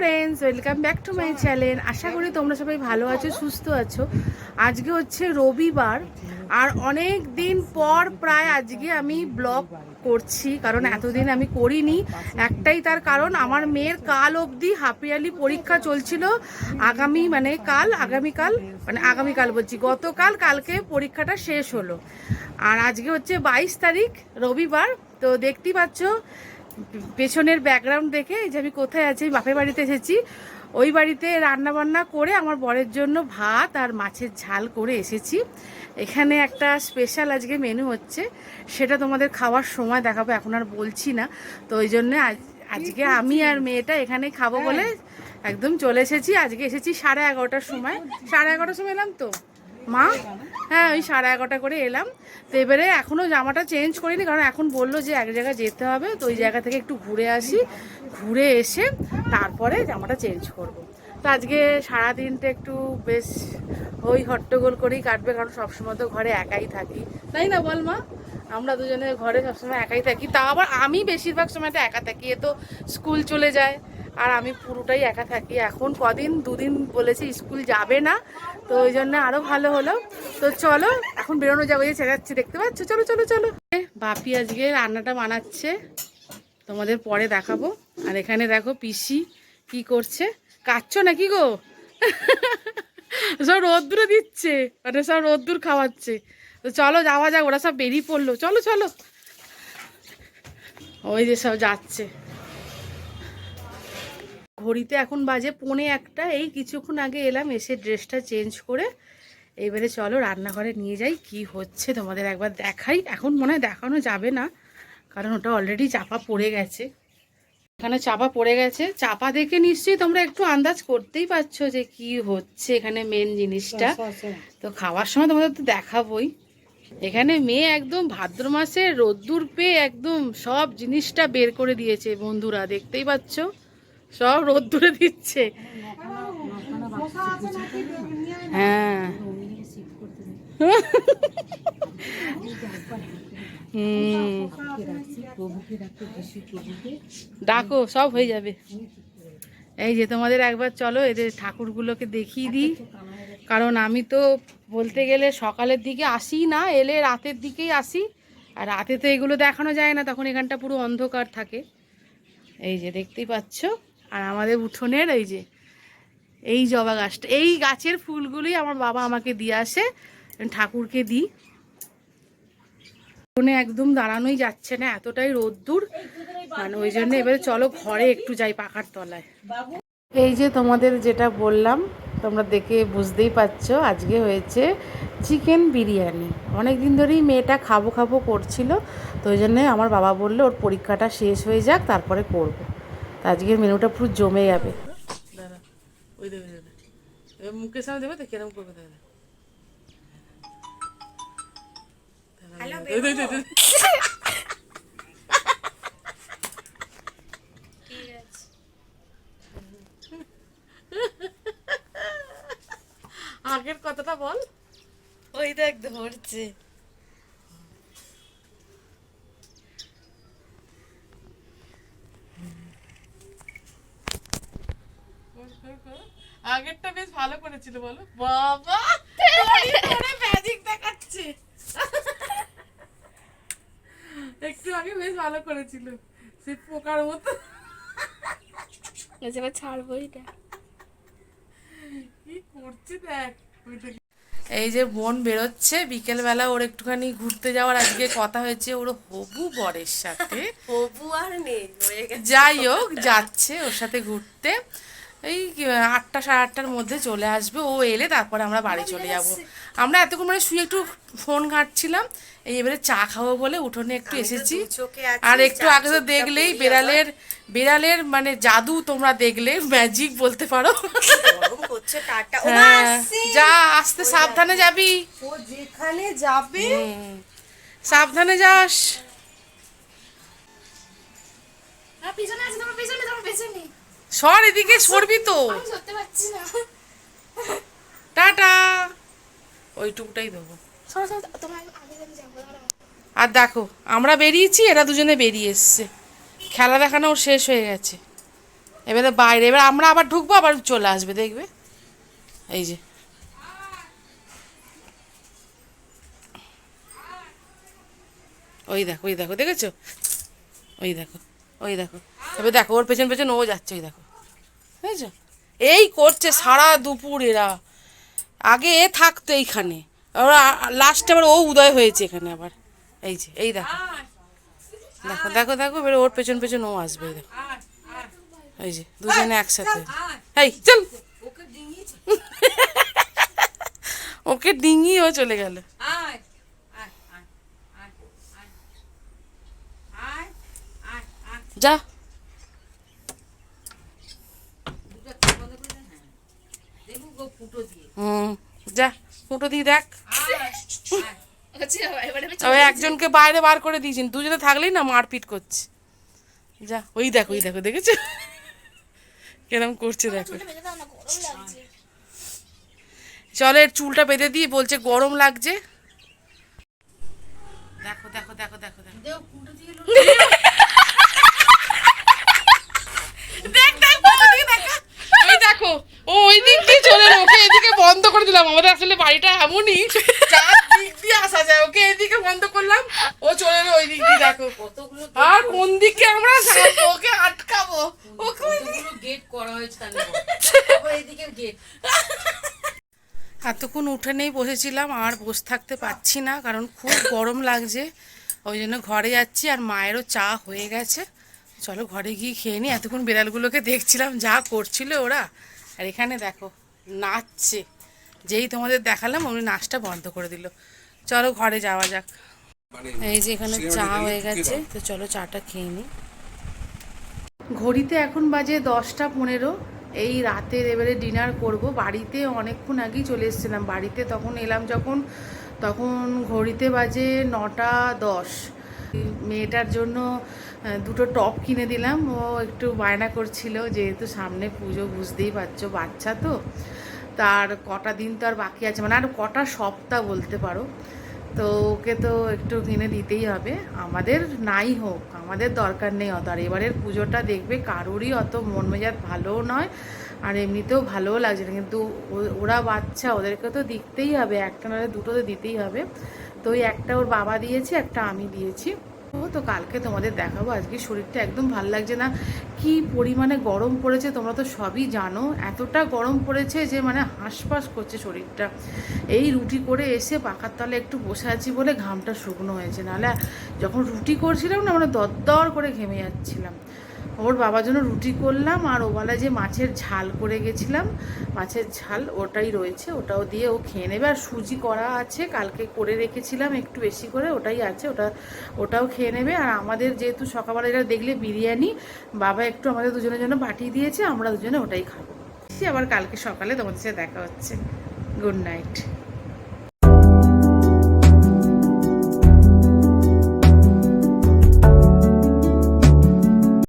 Friends welcome back to my channel আশা করি তোমরা সবাই ভালো আছো, সুস্থ আছো। আজকে হচ্ছে রবিবার, আর অনেক দিন পর প্রায় আজকে আমি ব্লগ করছি, কারণ এতদিন আমি করিনি। একটাই তার কারণ, আমার মেয়ের কাল অবধি হাফিয়ালি পরীক্ষা চলছিল। আগামী মানে কাল, আগামীকাল মানে আগামীকাল বলছি, গতকাল, কালকে পরীক্ষাটা শেষ হলো। আর আজকে হচ্ছে বাইশ তারিখ, রবিবার। তো দেখতেই পাচ্ছ পেছনের ব্যাকগ্রাউন্ড দেখে যে আমি কোথায় আছি বাপের বাড়িতে এসেছি ওই বাড়িতে রান্না বান্না করে আমার বরের জন্য ভাত আর মাছের ঝাল করে এসেছি। এখানে একটা স্পেশাল আজকে মেনু হচ্ছে সেটা তোমাদের খাওয়ার সময় দেখাবো এখন আর বলছি না। তো ওই জন্য আজ- আজকে আমি আর মেয়েটা এখানে খাব বলে একদম চলে এসেছি। আজকে এসেছি সাড়ে এগারোটার সময়। সাড়ে এগারোটার সময় এলাম তো? মা? হ্যাঁ ওই সাড়ে এগারোটা করে এলাম। তো এবারে এখনও জামাটা চেঞ্জ করিনি, কারণ এখন বলল যে এক জায়গায় যেতে হবে। তো ওই জায়গা থেকে একটু ঘুরে আসি। ঘুরে এসে তারপরে জামাটা চেঞ্জ করব। তো আজকে সারাদিনটা একটু বেশ ওই হট্টগোল করেই কাটবে, কারণ সবসময় তো ঘরে একাই থাকি। তাই না বল মা? আমরা দুজনে ঘরে সবসময় একাই থাকি। তা আবার আমি বেশিরভাগ সময়টা একা থাকি, এ তো স্কুল চলে যায়। আর আমি পুরোটাই একা থাকি। এখন কদিন? দুদিন বলেছে স্কুল যাবে না, তো ওই জন্য আরও ভালো হলো। তো চলো, এখন বেরোনো যাব যে ছেড়াচ্ছি দেখতে পাচ্ছ? চলো চলো চলো। বাপি আজকে রান্নাটা বানাচ্ছে, তোমাদের পরে দেখাবো। আর এখানে দেখো পিসি কি করছে। কাচ্ছ নাকি গো? সব রোদ্দুরে দিচ্ছে মানে সব রোদ্দুর খাওয়াচ্ছে। তো চলো, যাওয়া যাক, ওরা সব বেরিয়ে পড়ল। চলো চলো। ওই যে সব যাচ্ছে। ঘড়িতে এখন বাজে পৌনে একটা এই কিছুক্ষণ আগে এলাম এসে ড্রেসটা চেঞ্জ করে এবারে চলো রান্নাঘরে নিয়ে যাই কি হচ্ছে তোমাদের একবার দেখাই। এখন মনে হয় দেখানো যাবে না কারণ ওটা অলরেডি চাপা পড়ে গেছে। এখানে চাপা পড়ে গেছে। চাপা দেখে নিশ্চয়ই তোমরা একটু আন্দাজ করতেই পারছ যে কি হচ্ছে এখানে মেন জিনিসটা। তো খাওয়ার সময় তোমাদের তো দেখাবোই। এখানে মেয়ে একদম ভাদ্র মাসে রোদ্দুর পেয়ে একদম সব জিনিসটা বের করে দিয়েছে বন্ধুরা দেখতেই পাচ্ছ? সব রোদ্দুরে দিচ্ছে। হ্যাঁ। ডাকো, সব হয়ে যাবে। এই যে তোমাদের একবার চলো, এদের ঠাকুরগুলোকে দেখিয়ে দিই। কারণ আমি তো বলতে গেলে সকালের দিকে আসি না, এলে রাতের দিকেই আসি। আর রাতে তো এগুলো দেখানো যায় না, তখন এখানটা পুরো অন্ধকার থাকে। এই যে দেখতেই পাচ্ছ। আর আমাদের উঠোনের এই যে, এই জবা গাছটা, এই গাছের ফুলগুলোই আমার বাবা আমাকে দিয়ে আসে ঠাকুরকে দিই। উঠোনে একদম দাঁড়ানোই যাচ্ছে না, এতটাই রোদ্দুর। মানে ওই জন্য এবারে চলো ঘরে একটু যাই পাখার তলায়। এই যে তোমাদের যেটা বললাম, তোমরা দেখে বুঝতেই পারছ, আজকে হয়েছে চিকেন বিরিয়ানি। অনেক দিন ধরেই মেয়েটা খাব খাব করছিল, তো ওই জন্যে আমার বাবা বলল, ওর পরীক্ষাটা শেষ হয়ে যাক, তারপরে করব। তো আজকের মেনুটা পুরো জমে যাবে। দাদা ওই দেবে এবার মুখের সামনে দেবে তো কিরম করবে দাদা আগের কথাটা বল। ওই দেখ ধরছে। আগেরটা বেশ ভালো করেছিল বলো? বাবা! ম্যাজিক দেখাচ্ছে। একটু আগে বেশ ভালো করেছিল সে পোকার মতো। এবার ছাড়বো এটা। কি করছে দেখ? এই যে বোন বেরোচ্ছে বিকেলবেলা ওর একটুখানি ঘুরতে যাওয়ার আজকে কথা হয়েছে ওর হবু বরের সাথে। হবু আর নেই যাই হোক যাচ্ছে ওর সাথে ঘুরতে। এই আটটা সাড়ে আটটার মধ্যে চলে আসবে। ও এলে তারপরে আমরা বাড়ি চলে যাব। আমরা এতক্ষণ মানে শুয়ে একটু ফোন ঘাঁটছিলাম। এই এবারে চা খাব বলে উঠোনে একটু এসেছি। আর একটু আগে তো দেখলেই বেড়ালের বেড়ালের মানে জাদু তোমরা দেখলে ম্যাজিক বলতে পারো। হ্যাঁ, যা আসতে সাবধানে যাবি। ও যেখানে যাবে। সাবধানে যাস। পিছনে আছে তোমার পিছনে তোমার পিছনে। সর এদিকে সরবি তো। টাটা। ওইটুকুটাই দেবো। আর দেখো আমরা বেরিয়েছি এরা দুজনে বেরিয়ে এসছে। খেলা দেখানো শেষ হয়ে গেছে। এবারে বাইরে এবার আমরা আবার ঢুকবো আবার চলে আসবে দেখবে? এই যে। ওই দেখো ওই দেখো দেখেছ? ওই দেখো। ওই দেখো। এবার দেখো, ওর পেছন পেছন ও যাচ্ছে, ওই দেখো। বুঝেছ? এই করছে সারা দুপুর এরা। আগে এ থাকতো এইখানে। ওরা লাস্টে আবার ও উদয় হয়েছে এখানে আবার। এই যে, এই দেখো। দেখো দেখো দেখো, এবার ওর পেছন পেছন ও আসবে দেখো। এই যে, দুজনে একসাথে। এই, চল। ওকে ডিঙি ও চলে গেল। যা। হুম যা ফুটো দিয়ে দেখ। ওই একজনকে বাইরে বার করে দিয়েছেন দুজনে থাকলেই না মারপিট করছে। যা ওই দেখো ওই দেখো দেখেছ? কেরম করছে দেখো। চলো এর চুলটা বেঁধে দিয়ে বলছে গরম লাগছে। দেখো দেখো দেখো দেখো দেখো। দেখ দেখ ফুটো দেখা। দেখো ও ওই দিক দিয়ে চলে এলো, ওকে এদিকে বন্ধ করে দিলাম। আমাদের আসলে বাড়িটা এমনই চার দিক দিয়ে আসা যায়। ওকে এদিকে বন্ধ করলাম ও চলে এলো ওই দিক দিয়ে দেখো। আর কোন দিকে আমরা ওকে আটকাবো। ওকে গেট করা হয়েছে এদিকে গেট এতক্ষণ উঠোনেই বসেছিলাম আর বসে থাকতে পারছি না কারণ খুব গরম লাগছে। ওই জন্য ঘরে যাচ্ছি আর মায়েরও চা হয়ে গেছে। চলো ঘরে গিয়ে খেয়ে নিই এতক্ষণ বিড়ালগুলোকে দেখছিলাম যা করছিল ওরা। আর এখানে দেখো নাচছে। যেই তোমাদের দেখালাম উনি নাচটা বন্ধ করে দিল। চলো ঘরে যাওয়া যাক। এই যে এখানে চা হয়ে গেছে তো চলো চাটা খেয়ে নিই ঘড়িতে এখন বাজে দশটা পনেরো। এই রাতের এবারে ডিনার করব। বাড়িতে অনেকক্ষণ আগেই চলে এসেছিলাম। বাড়িতে তখন এলাম যখন তখন ঘড়িতে বাজে নটা দশ। মেয়েটার জন্য দুটো টপ কিনে দিলাম। ও একটু বায়না করছিল, যেহেতু সামনে পুজো, বুঝতেই পারছ, বাচ্চা তো, তার কটা দিন তো আর বাকি আছে। মানে আর কটা সপ্তাহ বলতে পারো। তো ওকে তো একটু কিনে দিতেই হবে। আমাদের নাই হোক, আমাদের দরকার নেই অত। আর এবারের পুজোটা দেখবে, কারোরই অত মন মেজাজ ভালোও নয়, আর এমনিতেও ভালোও লাগছে না। কিন্তু ওরা বাচ্চা, ওদেরকে তো দিতেই হবে। একটা নাহলে দুটো তো দিতেই হবে। তো ওই একটা ওর বাবা দিয়েছে, একটা আমি দিয়েছি। তো কালকে তোমাদের দেখাবো, আজকে শরীরটা একদম ভালো লাগছে না। কি পরিমাণে গরম পড়েছে তোমরা তো সবই জানো। এতটা গরম পড়েছে যে মানে হাঁসফাঁস করছে শরীরটা। এই রুটি করে এসে পাখার তলে একটু বসে আছি বলে ঘামটা শুকনো হয়েছে। নাহলে যখন রুটি করছিলাম না মানে দরদর করে ঘেমে যাচ্ছিলাম। ওর বাবার জন্য রুটি করলাম আর ওবেলা যে মাছের ঝাল করে গেছিলাম, মাছের ঝাল ওটাই রয়েছে, ওটাও দিয়ে ও খেয়ে নেবে। আর সুজি করা আছে, কালকে করে রেখেছিলাম একটু বেশি করে, ওটাই আছে, ওটা, ওটাও খেয়ে নেবে। আর আমাদের যেহেতু সকালবেলা এটা দেখলে বিরিয়ানি, বাবা একটু আমাদের দুজনের জন্য পাঠিয়ে দিয়েছে, আমরা দুজনে ওটাই খাব। আবার কালকে সকালে তোমাদের সাথে দেখা হচ্ছে। Good night.